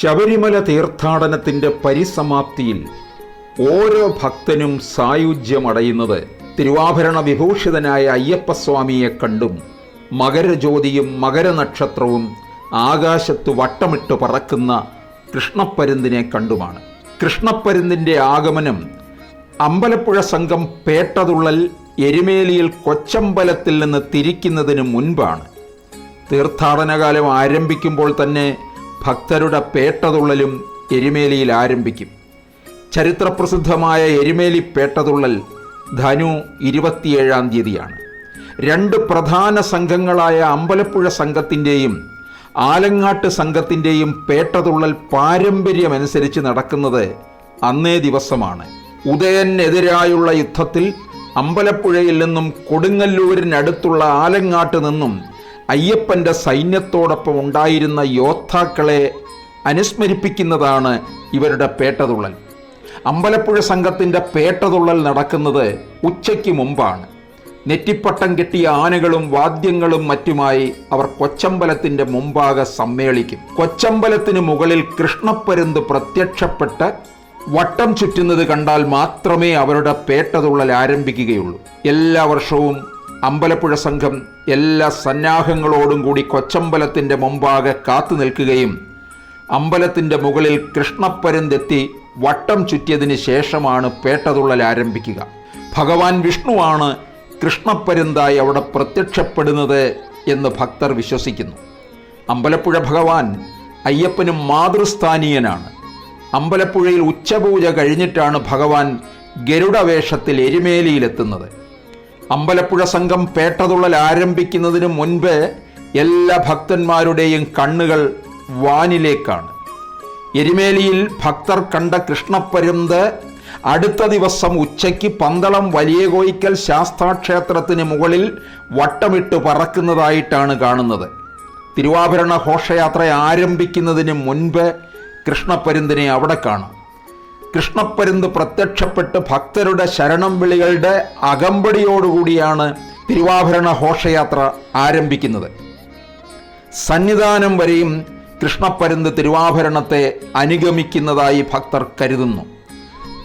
ശബരിമല തീർത്ഥാടനത്തിന്റെ പരിസമാപ്തിയിൽ ഓരോ ഭക്തനും സായുജ്യമടയുന്നത് തിരുവാഭരണ വിഭൂഷിതനായ അയ്യപ്പസ്വാമിയെ കണ്ടും മകരജ്യോതിയും മകരനക്ഷത്രവും ആകാശത്ത് വട്ടമിട്ട് പറക്കുന്ന കൃഷ്ണപ്പരുന്തിനെ കണ്ടുമാണ്. കൃഷ്ണപ്പരുന്തിന്റെ ആഗമനം അമ്പലപ്പുഴ സംഘം പേട്ടതുള്ളൽ എരുമേലിയിൽ കൊച്ചമ്പലത്തിൽ നിന്ന് തിരിക്കുന്നതിന് മുൻപാണ്. തീർത്ഥാടനകാലം ആരംഭിക്കുമ്പോൾ തന്നെ ഭക്തരുടെ പേട്ടതുള്ളലും എരുമേലിയിൽ ആരംഭിക്കും. ചരിത്രപ്രസിദ്ധമായ എരുമേലി പേട്ടതുള്ളൽ ധനു ഇരുപത്തിയേഴാം തീയതിയാണ്. രണ്ട് പ്രധാന സംഘങ്ങളായ അമ്പലപ്പുഴ സംഘത്തിന്റെയും ആലങ്ങാട്ട് സംഘത്തിന്റെയും പേട്ടതുള്ളൽ പാരമ്പര്യമനുസരിച്ച് നടക്കുന്നത് അന്നേ ദിവസമാണ്. ഉദയനെതിരായുള്ള യുദ്ധത്തിൽ അമ്പലപ്പുഴയിൽ നിന്നും കൊടുങ്ങല്ലൂരിനടുത്തുള്ള ആലങ്ങാട്ട് നിന്നും അയ്യപ്പന്റെ സൈന്യത്തോടൊപ്പം ഉണ്ടായിരുന്ന യോദ്ധാക്കളെ അനുസ്മരിപ്പിക്കുന്നതാണ് ഇവരുടെ പേട്ടതുള്ളൽ. അമ്പലപ്പുഴ സംഘത്തിന്റെ പേട്ടതുള്ളൽ നടക്കുന്നത് ഉച്ചയ്ക്ക് മുമ്പാണ്. നെറ്റിപ്പട്ടം കെട്ടിയ ആനകളും വാദ്യങ്ങളും മറ്റുമായി അവർ കൊച്ചമ്പലത്തിന്റെ മുമ്പാകെ സമ്മേളിക്കും. കൊച്ചമ്പലത്തിന് മുകളിൽ കൃഷ്ണപ്പരുന്ത് പ്രത്യക്ഷപ്പെട്ട് വട്ടം ചുറ്റുന്നത് കണ്ടാൽ മാത്രമേ അവരുടെ പേട്ടതുള്ളൽ ആരംഭിക്കുകയുള്ളൂ. എല്ലാ വർഷവും അമ്പലപ്പുഴ സംഘം എല്ലാ സന്നാഹങ്ങളോടും കൂടി കൊച്ചമ്പലത്തിന്റെ മുമ്പാകെ കാത്തു നിൽക്കുകയും അമ്പലത്തിന്റെ മുകളിൽ കൃഷ്ണപ്പരുന്തെത്തി വട്ടം ചുറ്റിയതിന് ശേഷമാണ് പേട്ടതുള്ളൽ ആരംഭിക്കുക. ഭഗവാൻ വിഷ്ണുവാണ് കൃഷ്ണപ്പരുന്തായി അവിടെ പ്രത്യക്ഷപ്പെടുന്നത് എന്ന് ഭക്തർ വിശ്വസിക്കുന്നു. അമ്പലപ്പുഴ ഭഗവാൻ അയ്യപ്പനും മാതൃസ്ഥാനീയനാണ്. അമ്പലപ്പുഴയിൽ ഉച്ചപൂജ കഴിഞ്ഞിട്ടാണ് ഭഗവാൻ ഗരുഡവേഷത്തിൽ എരുമേലിയിലെത്തുന്നത്. അമ്പലപ്പുഴ സംഘം പേട്ടതുള്ളൽ ആരംഭിക്കുന്നതിന് മുൻപ് എല്ലാ ഭക്തന്മാരുടെയും കണ്ണുകൾ വാനിലേക്കാണ്. എരുമേലിയിൽ ഭക്തർ കണ്ട കൃഷ്ണപ്പരുന്ത് അടുത്ത ദിവസം ഉച്ചയ്ക്ക് പന്തളം വലിയ കോയിക്കൽ ശാസ്താക്ഷേത്രത്തിന് മുകളിൽ വട്ടമിട്ട് പറക്കുന്നതായിട്ടാണ് കാണുന്നത്. തിരുവാഭരണ ഘോഷയാത്ര ആരംഭിക്കുന്നതിന് മുൻപ് കൃഷ്ണപ്പരുന്തിനെ അവിടെ കാണാം. കൃഷ്ണപ്പരുന്ത് പ്രത്യക്ഷപ്പെട്ട് ഭക്തരുടെ ശരണം വിളികളുടെ അകമ്പടിയോടുകൂടിയാണ് തിരുവാഭരണ ഘോഷയാത്ര ആരംഭിക്കുന്നത്. സന്നിധാനം വരെയും കൃഷ്ണപ്പരുന്ത് തിരുവാഭരണത്തെ അനുഗമിക്കുന്നതായി ഭക്തർ കരുതുന്നു.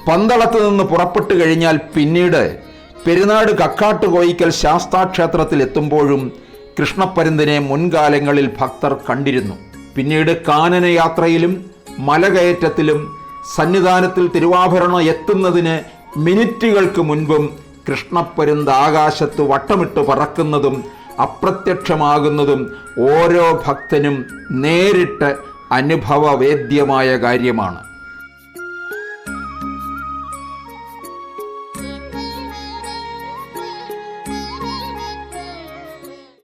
പന്തളത്ത് നിന്ന് പുറപ്പെട്ടു കഴിഞ്ഞാൽ പിന്നീട് പെരുന്നാട് കക്കാട്ട് കോയിക്കൽ ശാസ്താക്ഷേത്രത്തിൽ എത്തുമ്പോഴും കൃഷ്ണപ്പരുന്തിനെ മുൻകാലങ്ങളിൽ ഭക്തർ കണ്ടിരുന്നു. പിന്നീട് കാനനയാത്രയിലും മലകയറ്റത്തിലും സന്നിധാനത്തിൽ തിരുവാഭരണം എത്തുന്നതിന് മിനിറ്റുകൾക്ക് മുൻപും കൃഷ്ണപ്പരുന്ത് ആകാശത്ത് വട്ടമിട്ട് പറക്കുന്നതും അപ്രത്യക്ഷമാകുന്നതും ഓരോ ഭക്തനും നേരിട്ട് അനുഭവവേദ്യമായ കാര്യമാണ്.